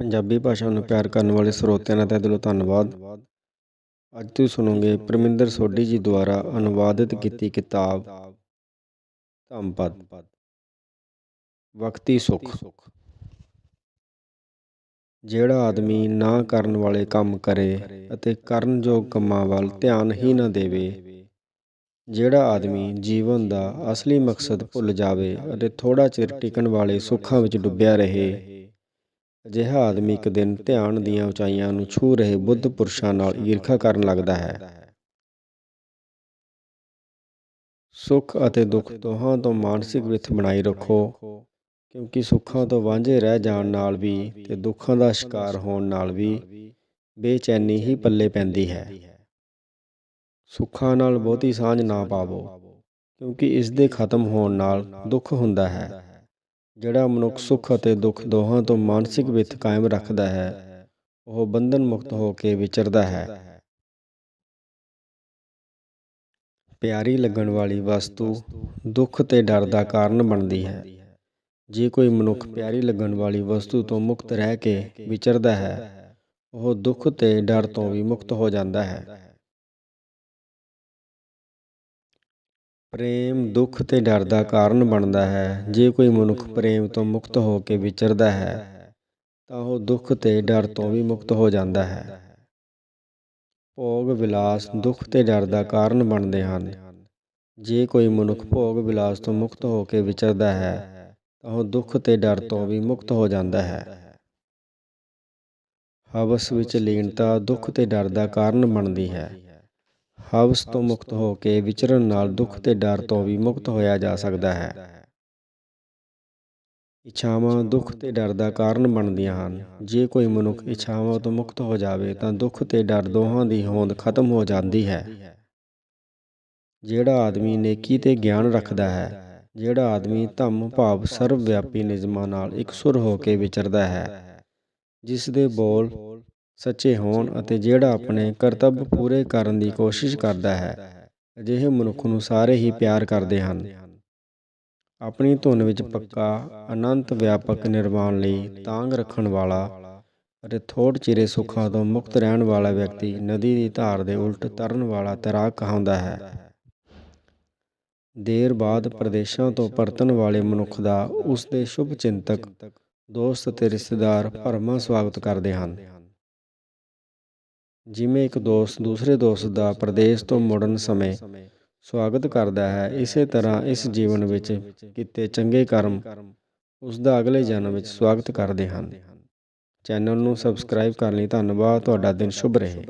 ਪੰਜਾਬੀ ਭਾਸ਼ਾ ਨੂੰ ਪਿਆਰ ਕਰਨ ਵਾਲੇ ਸਰੋਤਿਆਂ ਦਾ ਤਹਿ ਦਿਲੋਂ ਧੰਨਵਾਦ। ਅੱਜ ਤੁਸੀਂ ਸੁਣੋਗੇ ਪਰਮਿੰਦਰ ਸੋਢੀ ਜੀ ਦੁਆਰਾ ਅਨੁਵਾਦਿਤ ਕੀਤੀ ਕਿਤਾਬ ਧੰਮਪਦ ਵਕਤੀ ਸੁਖ। ਜਿਹੜਾ ਆਦਮੀ ਨਾ ਕਰਨ ਵਾਲੇ ਕੰਮ ਕਰੇ ਅਤੇ ਕਰਨ ਯੋਗ ਕੰਮਾਂ ਵੱਲ ਧਿਆਨ ਹੀ ਨਾ ਦੇਵੇ, ਜਿਹੜਾ ਆਦਮੀ ਜੀਵਨ ਦਾ ਅਸਲੀ ਮਕਸਦ ਭੁੱਲ ਜਾਵੇ ਅਤੇ ਥੋੜਾ ਚਿਰ ਟਿਕਣ ਵਾਲੇ ਸੁੱਖਾਂ ਵਿੱਚ ਡੁੱਬਿਆ ਰਹੇ ਅਜਿਹਾ ਆਦਮੀ ਇੱਕ ਦਿਨ ਧਿਆਨ ਦੀਆਂ ਉਚਾਈਆਂ ਨੂੰ ਛੂ ਰਹੇ ਬੁੱਧ ਪੁਰਸ਼ਾਂ ਨਾਲ ਈਰਖਾ ਕਰਨ ਲੱਗਦਾ ਹੈ। ਸੁੱਖ ਅਤੇ ਦੁੱਖ ਦੋਹਾਂ ਤੋਂ ਮਾਨਸਿਕ ਵਿਥ ਬਣਾਈ ਰੱਖੋ, ਕਿਉਂਕਿ ਸੁੱਖਾਂ ਤੋਂ ਵਾਂਝੇ ਰਹਿ ਜਾਣ ਨਾਲ ਵੀ ਤੇ ਦੁੱਖਾਂ ਦਾ ਸ਼ਿਕਾਰ ਹੋਣ ਨਾਲ ਵੀ ਬੇਚੈਨੀ ਹੀ ਪੱਲੇ ਪੈਂਦੀ ਹੈ। ਸੁੱਖਾਂ ਨਾਲ ਬਹੁਤੀ ਸਾਂਝ ਨਾ ਪਾਵੋ, ਕਿਉਂਕਿ ਇਸ ਦੇ ਖਤਮ ਹੋਣ ਨਾਲ ਦੁੱਖ ਹੁੰਦਾ ਹੈ। ਜਿਹੜਾ ਮਨੁੱਖ ਸੁੱਖ ਅਤੇ ਦੁੱਖ ਦੋਹਾਂ ਤੋਂ ਮਾਨਸਿਕ ਵਿੱਥ ਕਾਇਮ ਰੱਖਦਾ ਹੈ, ਉਹ ਬੰਧਨ ਮੁਕਤ ਹੋ ਕੇ ਵਿਚਰਦਾ ਹੈ। ਪਿਆਰੀ ਲੱਗਣ ਵਾਲੀ ਵਸਤੂ ਦੁੱਖ ਤੇ ਡਰ ਦਾ ਕਾਰਨ ਬਣਦੀ ਹੈ। ਜੇ ਕੋਈ ਮਨੁੱਖ ਪਿਆਰੀ ਲੱਗਣ ਵਾਲੀ ਵਸਤੂ ਤੋਂ ਮੁਕਤ ਰਹਿ ਕੇ ਵਿਚਰਦਾ ਹੈ, ਉਹ ਦੁੱਖ ਤੇ ਡਰ ਤੋਂ ਵੀ ਮੁਕਤ ਹੋ ਜਾਂਦਾ ਹੈ। ਪ੍ਰੇਮ, ਦੁੱਖ ਤੇ ਡਰ ਦਾ ਕਾਰਨ ਬਣਦਾ ਹੈ। ਜੇ ਕੋਈ ਮਨੁੱਖ ਪ੍ਰੇਮ ਤੋਂ ਮੁਕਤ ਹੋ ਕੇ ਵਿਚਰਦਾ ਹੈ, ਤਾਂ ਉਹ ਦੁੱਖ ਤੇ ਡਰ ਤੋਂ ਵੀ ਮੁਕਤ ਹੋ ਜਾਂਦਾ ਹੈ। ਭੋਗ ਵਿਲਾਸ, ਦੁੱਖ ਤੇ ਡਰ ਦਾ ਕਾਰਨ ਬਣਦੇ ਹਨ। ਜੇ ਕੋਈ ਮਨੁੱਖ ਭੋਗ ਵਿਲਾਸ ਤੋਂ ਮੁਕਤ ਹੋ ਕੇ ਵਿਚਰਦਾ ਹੈ, ਤਾਂ ਉਹ ਦੁੱਖ ਤੇ ਡਰ ਤੋਂ ਵੀ ਮੁਕਤ ਹੋ ਜਾਂਦਾ ਹੈ। ਹਵਸ ਵਿੱਚ ਲੀਨਤਾ ਦੁੱਖ ਤੇ ਡਰ ਦਾ ਕਾਰਨ ਬਣਦੀ ਹੈ। ਹਵਸ ਤੋਂ ਮੁਕਤ ਹੋ ਕੇ ਵਿਚਰਨ ਨਾਲ ਦੁੱਖ ਤੇ ਡਰ ਤੋਂ ਵੀ ਮੁਕਤ ਹੋਇਆ ਜਾ ਸਕਦਾ ਹੈ। ਇੱਛਾਵਾਂ ਦੁੱਖ ਤੇ ਡਰ ਦਾ ਕਾਰਨ ਬਣਦੀਆਂ ਹਨ। ਜੇ ਕੋਈ ਮਨੁੱਖ ਇੱਛਾਵਾਂ ਤੋਂ ਮੁਕਤ ਹੋ ਜਾਵੇ ਤਾਂ ਦੁੱਖ ਤੇ ਡਰ ਦੋਹਾਂ ਦੀ ਹੋਂਦ ਖਤਮ ਹੋ ਜਾਂਦੀ ਹੈ। ਜਿਹੜਾ ਆਦਮੀ ਨੇਕੀ ਤੇ ਗਿਆਨ ਰੱਖਦਾ ਹੈ, ਜਿਹੜਾ ਆਦਮੀ ਧੰਮ, ਭਾਵ ਸਰਵ ਵਿਆਪੀ ਨਿਯਮਾਂ ਨਾਲ ਇਕਸੁਰ ਹੋ ਕੇ ਵਿਚਰਦਾ ਹੈ, ਜਿਸ ਦੇ ਬੋਲ ਸੱਚੇ ਹੋਣ ਅਤੇ ਜਿਹੜਾ ਆਪਣੇ ਕਰਤੱਵ ਪੂਰੇ ਕਰਨ ਦੀ ਕੋਸ਼ਿਸ਼ ਕਰਦਾ ਹੈ। ਅਜਿਹੇ ਮਨੁੱਖ ਨੂੰ ਸਾਰੇ ਹੀ ਪਿਆਰ ਕਰਦੇ ਹਨ। ਆਪਣੀ ਧੁਨ ਵਿੱਚ ਪੱਕਾ ਅਨੰਤ ਵਿਆਪਕ ਨਿਰਵਾਣ ਲਈ ਤਾਂਗ ਰੱਖਣ ਵਾਲਾ ਅਤੇ ਥੋੜ ਚਿਰੇ ਸੁੱਖਾਂ ਤੋਂ ਮੁਕਤ ਰਹਿਣ ਵਾਲਾ ਵਿਅਕਤੀ ਨਦੀ ਦੀ ਧਾਰ ਦੇ ਉਲਟ ਤਰਨ ਵਾਲਾ ਤੈਰਾਕ ਕਹਾਉਂਦਾ ਹੈ। ਦੇਰ ਬਾਅਦ ਪ੍ਰਦੇਸ਼ਾਂ ਤੋਂ ਪਰਤਣ ਵਾਲੇ ਮਨੁੱਖ ਦਾ ਉਸ ਦੇ ਸ਼ੁਭ ਚਿੰਤਕ ਦੋਸਤ ਅਤੇ ਰਿਸ਼ਤੇਦਾਰ ਭਰਮਾ ਸਵਾਗਤ ਕਰਦੇ ਹਨ। ਜਿਵੇਂ ਇੱਕ ਦੋਸਤ ਦੂਸਰੇ ਦੋਸਤ ਦਾ ਪ੍ਰਦੇਸ਼ ਤੋਂ ਮੁੜਨ ਸਮੇਂ ਸਵਾਗਤ ਕਰਦਾ ਹੈ, ਇਸੇ ਤਰ੍ਹਾਂ ਇਸ ਜੀਵਨ ਵਿੱਚ ਕੀਤੇ ਚੰਗੇ ਕਰਮ ਉਸ ਦਾ ਅਗਲੇ ਜਨਮ ਵਿੱਚ ਸਵਾਗਤ ਕਰਦੇ ਹਨ। ਚੈਨਲ ਨੂੰ ਸਬਸਕ੍ਰਾਈਬ ਕਰਨ ਲਈ ਧੰਨਵਾਦ, ਤੁਹਾਡਾ ਦਿਨ ਸ਼ੁਭ ਰਹੇ।